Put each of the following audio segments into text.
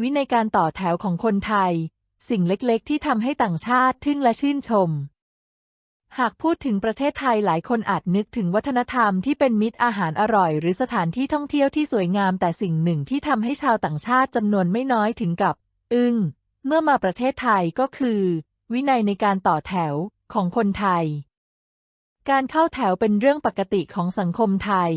วินัยการต่อแถวของคนไทย สิ่งเล็กๆ ที่ทำให้ต่างชาติทึ่งและชื่นชม หากพูดถึงประเทศไทยหลายคนอาจนึกถึงวัฒนธรรมที่เป็นมิตรอาหารอร่อย หรือสถานที่ท่องเที่ยวที่สวยงามแต่สิ่งหนึ่งที่ทำให้ชาวต่างชาติจำนวนไม่น้อยถึงกับ อึ้งเมื่อมาประเทศไทยก็คือ วินัยในการต่อแถวของคนไทย การเข้าแถวเป็นเรื่องปกติของสังคมไทย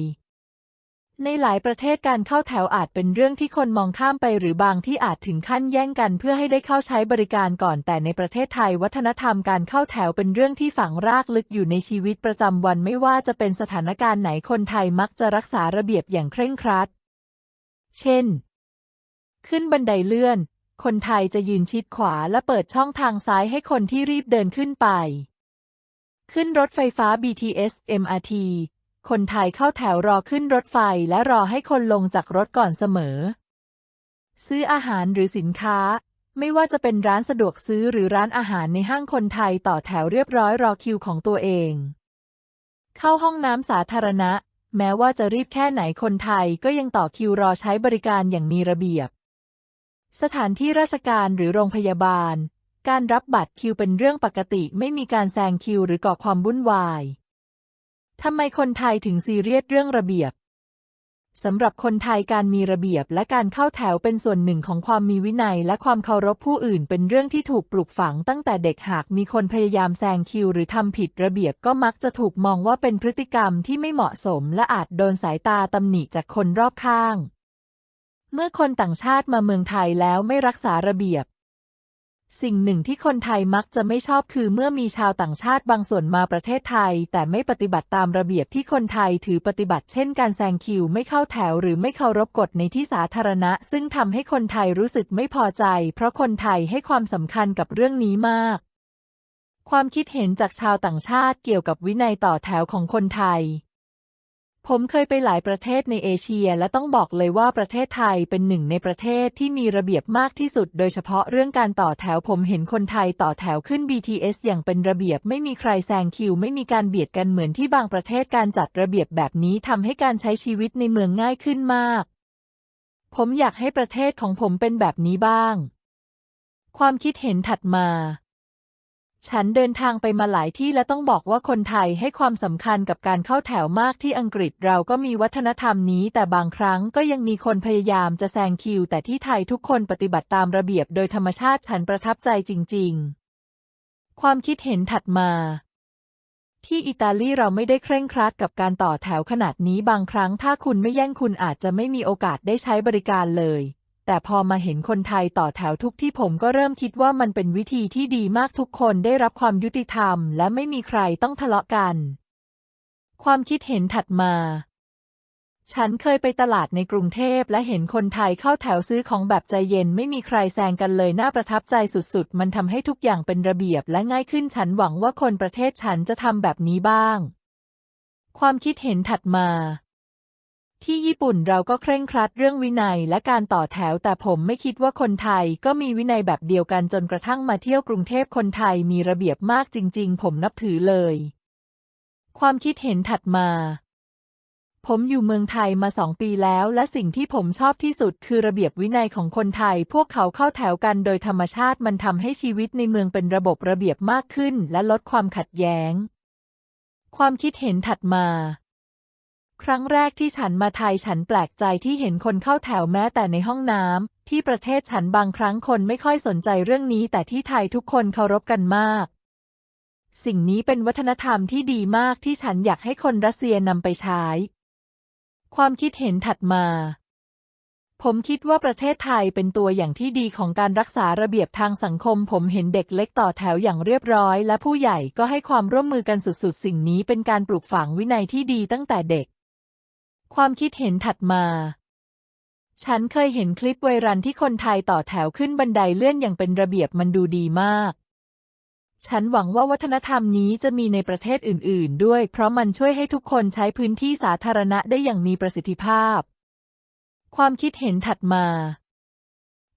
ในหลายประเทศการเข้าแถวอาจเป็นเรื่องที่คนมองข้ามไปหรือบางที่อาจถึงขั้นแย่งกันเพื่อให้ได้เข้าใช้บริการก่อนแต่ในประเทศไทย วัฒนธรรมการเข้าแถวเป็นเรื่องที่ฝังรากลึกอยู่ในชีวิตประจำวันไม่ว่าจะเป็นสถานการณ์ไหนคนไทยมักจะรักษาระเบียบอย่างเคร่งครัด เช่น ขึ้นบันไดเลื่อน คนไทยจะยืนชิดขวาและเปิดช่องทางซ้ายให้คนที่รีบเดินขึ้นไป ขึ้นรถไฟฟ้า BTS MRT คนไทยเข้าแถวรอขึ้นรถไฟและรอให้คนลงจากรถก่อนเสมอ ซื้ออาหารหรือสินค้า ไม่ว่าจะเป็นร้านสะดวกซื้อหรือร้านอาหารในห้างคนไทยต่อแถวเรียบร้อยรอคิวของตัวเอง เข้าห้องน้ำสาธารณะ แม้ว่าจะรีบแค่ไหนคนไทยก็ยังต่อคิวรอใช้บริการอย่างมีระเบียบ สถานที่ราชการหรือโรงพยาบาล การรับบัตรคิวเป็นเรื่องปกติไม่มีการแซงคิวหรือก่อความวุ่นวาย ทำไมคนไทยถึงซีเรียสเรื่องระเบียบสำหรับคนไทยการมีระเบียบและการเข้าแถวเป็นส่วนหนึ่งของความมีวินัยและความเคารพผู้อื่น เป็นเรื่องที่ถูกปลูกฝังตั้งแต่เด็กหากมีคนพยายามแซงคิว หรือทำผิดระเบียบก็มักจะถูกมองว่าเป็นพฤติกรรมที่ไม่เหมาะสม และอาจโดนสายตาตำหนิจากคนรอบข้าง เมื่อคนต่างชาติมาเมืองไทยแล้วไม่รักษาระเบียบ สิ่งหนึ่งที่คนไทยมักจะไม่ชอบคือเมื่อมีชาวต่างชาติบางส่วนมาประเทศไทย แต่ไม่ปฏิบัติตามระเบียบที่คนไทยถือปฏิบัติเช่นการแซงคิวไม่เข้าแถวหรือไม่เคารพกฎในที่สาธารณะ ซึ่งทำให้คนไทยรู้สึกไม่พอใจ เพราะคนไทยให้ความสำคัญกับเรื่องนี้มาก ความคิดเห็นจากชาวต่างชาติเกี่ยวกับวินัยต่อแถวของคนไทย ผมเคยไปหลายประเทศในเอเชียและต้องบอกเลยว่าประเทศไทยเป็นหนึ่งในประเทศที่มีระเบียบมากที่สุด โดยเฉพาะเรื่องการต่อแถวผมเห็นคนไทยต่อแถวขึ้น BTS อย่างเป็นระเบียบไม่มีใครแซงคิว ไม่มีการเบียดกันเหมือนที่บางประเทศการจัดระเบียบแบบนี้ทำให้การใช้ชีวิตในเมืองง่ายขึ้นมาก ผมอยากให้ประเทศของผมเป็นแบบนี้บ้าง ความคิดเห็นถัดมา ฉันเดินทางไปมาหลายที่และต้องบอกว่าคนไทยให้ความสำคัญกับการเข้าแถวมากที่อังกฤษเราก็มีวัฒนธรรมนี้ แต่บางครั้งก็ยังมีคนพยายามจะแซงคิว แต่ที่ไทยทุกคนปฏิบัติตามระเบียบโดยธรรมชาติฉันประทับใจจริง ๆ ความคิดเห็นถัดมา ที่อิตาลีเราไม่ได้เคร่งครัดกับการต่อแถวขนาดนี้บางครั้งถ้าคุณไม่แย่งคุณอาจจะไม่มีโอกาสได้ใช้บริการเลย แต่พอมาเห็นคนไทยต่อแถวทุกที่ผมก็เริ่มคิดว่ามันเป็นวิธีที่ดีมากทุกคนได้รับความยุติธรรม และไม่มีใครต้องทะเลาะกัน ความคิดเห็นถัดมา ฉันเคยไปตลาดในกรุงเทพและเห็นคนไทยเข้าแถวซื้อของแบบใจเย็นไม่มีใครแซงกันเลยน่าประทับใจสุดๆ มันทำให้ทุกอย่างเป็นระเบียบและง่ายขึ้นฉันหวังว่าคนประเทศฉันจะทำแบบนี้บ้าง ความคิดเห็นถัดมา ที่ญี่ปุ่นเราก็เคร่งครัดเรื่องวินัยและการต่อแถว แต่ผมไม่คิดว่าคนไทยก็มีวินัยแบบเดียวกันจนกระทั่งมาเที่ยวกรุงเทพคนไทยมีระเบียบมากจริง ๆ ผมนับถือเลย ความคิดเห็นถัดมา ผมอยู่เมืองไทยมาสองปีแล้ว และสิ่งที่ผมชอบที่สุดคือระเบียบวินัยของคนไทย พวกเขาเข้าแถวกันโดยธรรมชาติมันทำให้ชีวิตในเมืองเป็นระบบระเบียบมากขึ้น และลดความขัดแย้ง ความคิดเห็นถัดมา ครั้งแรกที่ฉันมาไทยฉันแปลกใจที่เห็นคนเข้าแถวแม้แต่ในห้องน้ำที่ประเทศฉันบางครั้งคนไม่ค่อยสนใจเรื่องนี้ แต่ที่ไทยทุกคนเคารพกันมาก สิ่งนี้เป็นวัฒนธรรมที่ดีมากที่ฉันอยากให้คนรัสเซียนำไปใช้ ความคิดเห็นถัดมา ผมคิดว่าประเทศไทยเป็นตัวอย่างที่ดีของการรักษาระเบียบทางสังคม ผมเห็นเด็กเล็กต่อแถวอย่างเรียบร้อย และผู้ใหญ่ก็ให้ความร่วมมือกันสุดๆ สิ่งนี้เป็นการปลูกฝังวินัยที่ดีตั้งแต่เด็ก ความคิดเห็นถัดมา ฉันเคยเห็นคลิปไวรัลที่คนไทยต่อแถวขึ้นบันไดเลื่อนอย่างเป็นระเบียบมันดูดีมาก ฉันหวังว่าวัฒนธรรมนี้จะมีในประเทศอื่น ๆ ด้วย เพราะมันช่วยให้ทุกคนใช้พื้นที่สาธารณะได้อย่างมีประสิทธิภาพ ความคิดเห็นถัดมา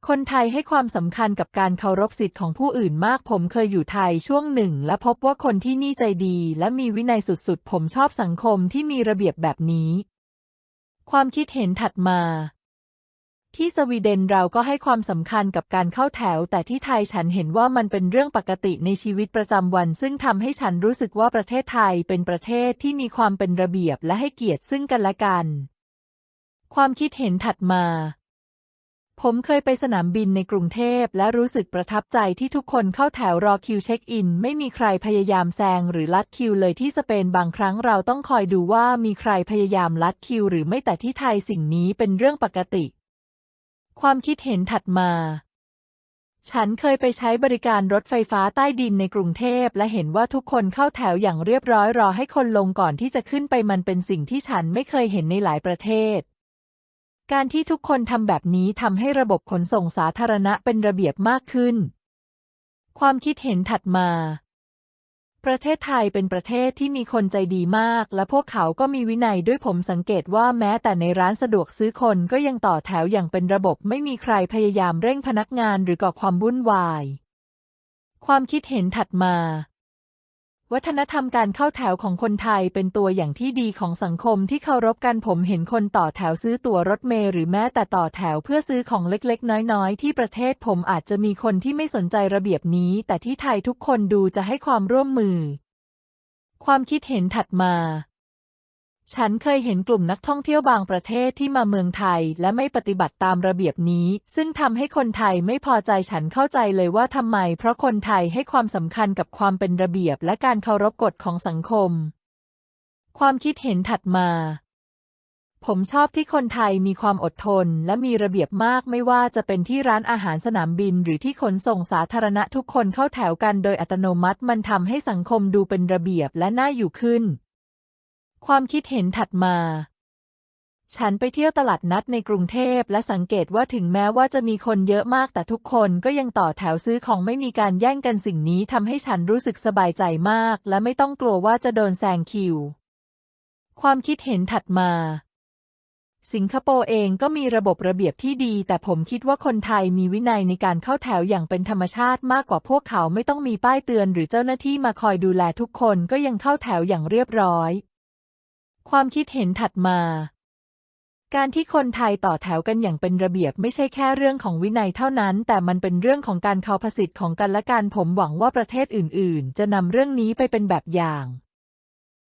คนไทยให้ความสำคัญกับการเคารพสิทธิ์ของผู้อื่นมาก ผมเคยอยู่ไทยช่วงหนึ่ง และพบว่าคนที่นี่ใจดี และมีวินัยสุดๆ ผมชอบสังคมที่มีระเบียบแบบนี้ ความคิดเห็นถัดมา ที่สวีเดนเราก็ให้ความสำคัญกับการเข้าแถว แต่ที่ไทยฉันเห็นว่ามันเป็นเรื่องปกติในชีวิตประจำวัน ซึ่งทำให้ฉันรู้สึกว่าประเทศไทยเป็นประเทศที่มีความเป็นระเบียบและให้เกียรติซึ่งกันและกัน ความคิดเห็นถัดมา ผมเคยไปสนามบินในกรุงเทพและรู้สึกประทับใจที่ทุกคนเข้าแถวรอคิวเช็คอิน ไม่มีใครพยายามแซงหรือลัดคิวเลยที่สเปนบางครั้งเราต้องคอยดูว่ามีใครพยายามลัดคิว หรือไม่แต่ที่ไทยสิ่งนี้เป็นเรื่องปกติ ความคิดเห็นถัดมา ฉันเคยไปใช้บริการรถไฟฟ้าใต้ดินในกรุงเทพและเห็นว่าทุกคนเข้าแถวอย่างเรียบร้อยรอให้คนลงก่อนที่จะขึ้นไปมันเป็นสิ่งที่ฉันไม่เคยเห็นในหลายประเทศ การที่ทุกคนทำแบบนี้ทำให้ระบบขนส่งสาธารณะเป็นระเบียบมากขึ้น ความคิดเห็นถัดมา ประเทศไทยเป็นประเทศที่มีคนใจดีมาก และพวกเขาก็มีวินัยด้วยผมสังเกตว่าแม้แต่ในร้านสะดวกซื้อคนก็ยังต่อแถวอย่างเป็นระบบไม่มีใครพยายามเร่งพนักงานหรือก่อความวุ่นวาย ความคิดเห็นถัดมา วัฒนธรรมการเข้าแถวของคนไทยเป็นตัวอย่างที่ดีของสังคมที่เคารพกันผมเห็นคนต่อแถวซื้อตั๋วรถเมล์หรือแม้แต่ต่อแถวเพื่อซื้อของเล็กๆ น้อยๆ ที่ประเทศผมอาจจะมีคนที่ไม่สนใจระเบียบนี้ แต่ที่ไทยทุกคนดูจะให้ความร่วมมือ ความคิดเห็นถัดมา ฉันเคยเห็นกลุ่มนักท่องเที่ยวบางประเทศที่มาเมืองไทย และไม่ปฏิบัติตามระเบียบนี้ ซึ่งทำให้คนไทยไม่พอใจฉันเข้าใจเลยว่าทำไม เพราะคนไทยให้ความสำคัญกับความเป็นระเบียบและการเคารพกฎของสังคม ความคิดเห็นถัดมา ผมชอบที่คนไทยมีความอดทนและมีระเบียบมากไม่ว่าจะเป็นที่ร้านอาหารสนามบิน หรือที่ขนส่งสาธารณะทุกคนเข้าแถวกันโดยอัตโนมัติมันทำให้สังคมดูเป็นระเบียบและน่าอยู่ขึ้น ความคิดเห็นถัดมา ฉันไปเที่ยวตลาดนัดในกรุงเทพและสังเกตว่าถึงแม้ว่าจะมีคนเยอะมากแต่ทุกคนก็ยังต่อแถวซื้อของไม่มีการแย่งกันสิ่งนี้ทำให้ฉันรู้สึกสบายใจมาก และไม่ต้องกลัวว่าจะโดนแซงคิว ความคิดเห็นถัดมาสิงคโปร์เองก็มีระบบระเบียบที่ดี แต่ผมคิดว่าคนไทยมีวินัยในการเข้าแถวอย่างเป็นธรรมชาติมากกว่าพวกเขาไม่ต้องมีป้ายเตือนหรือเจ้าหน้าที่มาคอยดูแลทุกคนก็ยังเข้าแถวอย่างเรียบร้อย ความคิดเห็นถัดมา การที่คนไทยต่อแถวกันอย่างเป็นระเบียบไม่ใช่แค่เรื่องของวินัยเท่านั้น แต่มันเป็นเรื่องของการเคารพสิทธิ์ของกันและกันผมหวังว่าประเทศอื่น ๆ จะนำเรื่องนี้ไปเป็นแบบอย่าง